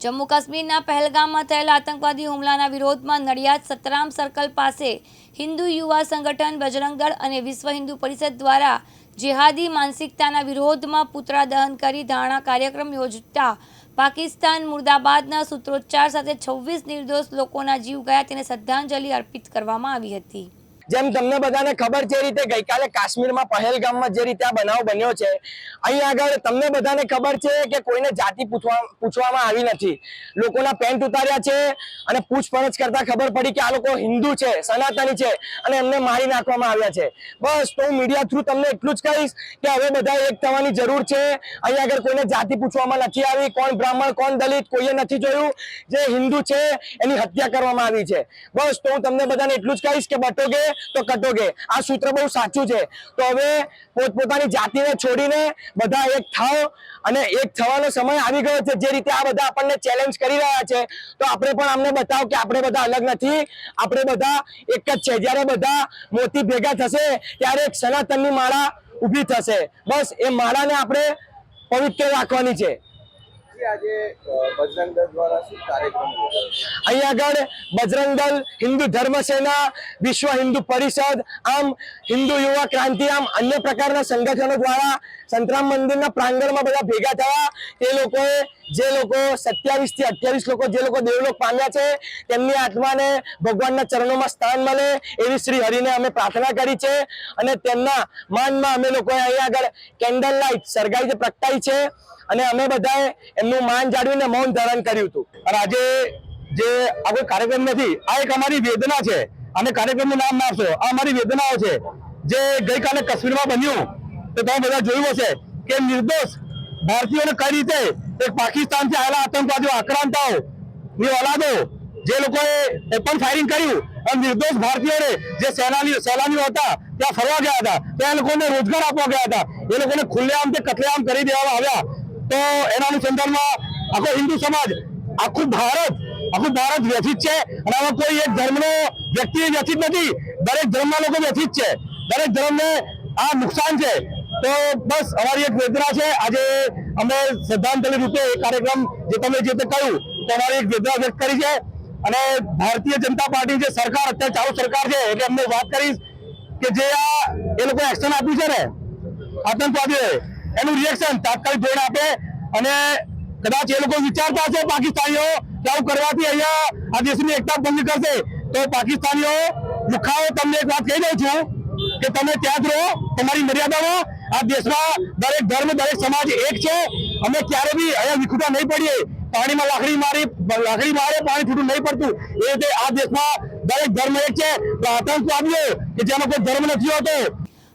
જમ્મુ કાશ્મીરના પહેલગામમાં થયેલા આતંકવાદી હુમલાના વિરોધમાં નડિયાદ સતરામ સર્કલ પાસે હિન્દુ યુવા સંગઠન બજરંગદળ અને વિશ્વ હિન્દુ પરિષદ દ્વારા જેહાદી માનસિકતાના વિરોધમાં પુતળા દહન કરી ધારણા કાર્યક્રમ યોજતા પાકિસ્તાન મુર્દાબાદના સૂત્રોચ્ચાર સાથે છવ્વીસ નિર્દોષ લોકોના જીવ ગયા, તેને શ્રદ્ધાંજલિ અર્પિત કરવામાં આવી હતી. જેમ તમને બધાને ખબર છે રીતે ગઈકાલે કાશ્મીરમાં પહેલગામમાં જે રીતે આ બનાવ બન્યો છે, અહીં આગળ તમને બધાને ખબર છે કે કોઈને જાતિ પૂછવા, પૂછવામાં આવી નથી. લોકોના પેન્ટ ઉતાર્યા છે અને પૂછપરછ કરતા ખબર પડી કે આ લોકો હિન્દુ છે, સનાતની છે અને એમને મારી નાખવામાં આવ્યા છે. બસ, તો હું મીડિયા થ્રુ તમને એટલું જ કહીશ કે હવે બધા એક થવાની જરૂર છે. અહીં આગળ કોઈને જાતિ પૂછવામાં નથી આવી, કોણ બ્રાહ્મણ, કોણ દલિત, કોઈએ નથી જોયું. જે હિન્દુ છે, એની હત્યા કરવામાં આવી છે. બસ, તો હું તમને બધાને એટલું જ કહીશ કે બટોગે તો કટોગે. આ સૂત્ર બહુ સાચું છે. તો હવે પોતપોતાની જાતિને છોડીને બધા એક થાવ અને એક થવાનો સમય આવી ગયો છે. જે રીતે આ બધા આપણને ચેલેન્જ કરી રહ્યા છે. તો આપણે પણ અમને બતાવો કે આપણે બધા અલગ નથી. આપણે બધા એક જ છે. જ્યારે બધા મોતી ભેગા થશે ત્યારે એક સનાતનની માળા ઊભી થશે. બસ એ માળાને આપણે પવિત્ર રાખવાની છે. આજે અ, બજરંગ દળ દ્વારા શું કાર્યક્રમ યોજાયો છે? અહીં આગળ બજરંગ દળ હિન્દુ ધર્મ સેના વિશ્વ હિન્દુ પરિષદ, આમ હિન્દુ યુવા ક્રાંતિ, આમ અન્ય પ્રકારના સંગઠનો દ્વારા સંતરામ મંદિરના પ્રાંગણમાં બધા ભેગા થયા. તે લોકોએ જે લોકો સત્યાવીસથી અઠ્યાવીસ લોકો, જે લોકો દેવલોક પામ્યા છે, તેમની આત્માને ભગવાનના ચરણોમાં સ્થાન મળે એવી શ્રી હરિને અમે પ્રાર્થના કરી છે. અને તેમના માનમાં અમે લોકોએ અહીંયા આગળ કેન્ડલ લાઇટ સરગાઈ જે પ્રગટાઈ છે. અને અમે બધાએ એમનું માન જાળવીને મૌન ધારણ કર્યું હતું. અને આજે જે આ કોઈ કાર્યક્રમ નથી, આ એક અમારી વેદના છે. અને કાર્યક્રમનું નામ ના આપશો. આ અમારી વેદનાઓ છે. જે ગઈકાલે કાશ્મીરમાં બન્યું, તો તમે બધા જોયું હશે કે નિર્દોષ ભારતીયોને કઈ રીતે એક પાકિસ્તાનથી આવેલા આતંકવાદીઓ આક્રાંતાઓ ની ઓલાદો, જે લોકોએ ઓપન ફાયરિંગ કર્યું, અને નિર્દોષ ભારતીયોને જે સેનાની સેનાનીઓ હતા, ત્યાં ફરવા ગયા હતા, ત્યાં લોકોને રોજગાર આપવા ગયા હતા, એ લોકોને ખુલ્લેઆમ તે કતલેઆમ કરી દેવામાં આવ્યા. તો એના અનુસંધાનમાં આખો હિન્દુ સમાજ, આખું ભારત આખું ભારત વ્યથિત છે અને આમાં કોઈ એક ધર્મનો વ્યક્તિ વ્યથિત નથી. દરેક ધર્મના લોકો વ્યથિત છે. દરેક ધર્મને આ નુકસાન છે. તો બસ અમારી એક વેદના છે. આજે અમે શ્રદ્ધાંજલિ રૂપે એ કાર્યક્રમ જે તમે જે તે કહ્યું, તો અમારી એક વેદના વ્યક્ત કરી છે. અને ભારતીય જનતા પાર્ટી જે સરકાર, અત્યારે ચાલુ સરકાર છે, એટલે અમને વાત કરીશ કે જે આ, એ લોકો એક્શન આપ્યું છે ને, આતંકવાદીઓએ, એનું રિએક્શન તાત્કાલિક ધોરણ આપે. અને કદાચ એ લોકો વિચારતા હશે પાકિસ્તાનીઓ કે કરવાથી અહીંયા આ દેશની એકતા ભંગ કરશે. તો પાકિસ્તાનીઓ, મુખાઓ, તમને એક વાત કહી દઉં છું કે તમે ત્યાં જ રહો, તમારી મર્યાદામાં આ દેશમાં દરેક ધર્મ, દરેક સમાજ એક છે. અમે ક્યારે બી અહીંયા વિખુટા નહીં પડીએ. પાણીમાં લાકડી મારી, લાકડી મારે, પાણી છૂટું નહીં પડતું. એ રીતે આ દેશમાં દરેક ધર્મ એક છે. તો આતંકવાદીઓ કે જેનો કોઈ ધર્મ નથી હોતો.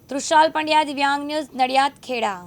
તૃષાલ પંડ્યા, દિવ્યાંગ ન્યૂઝ નડિયાદ, ખેડા.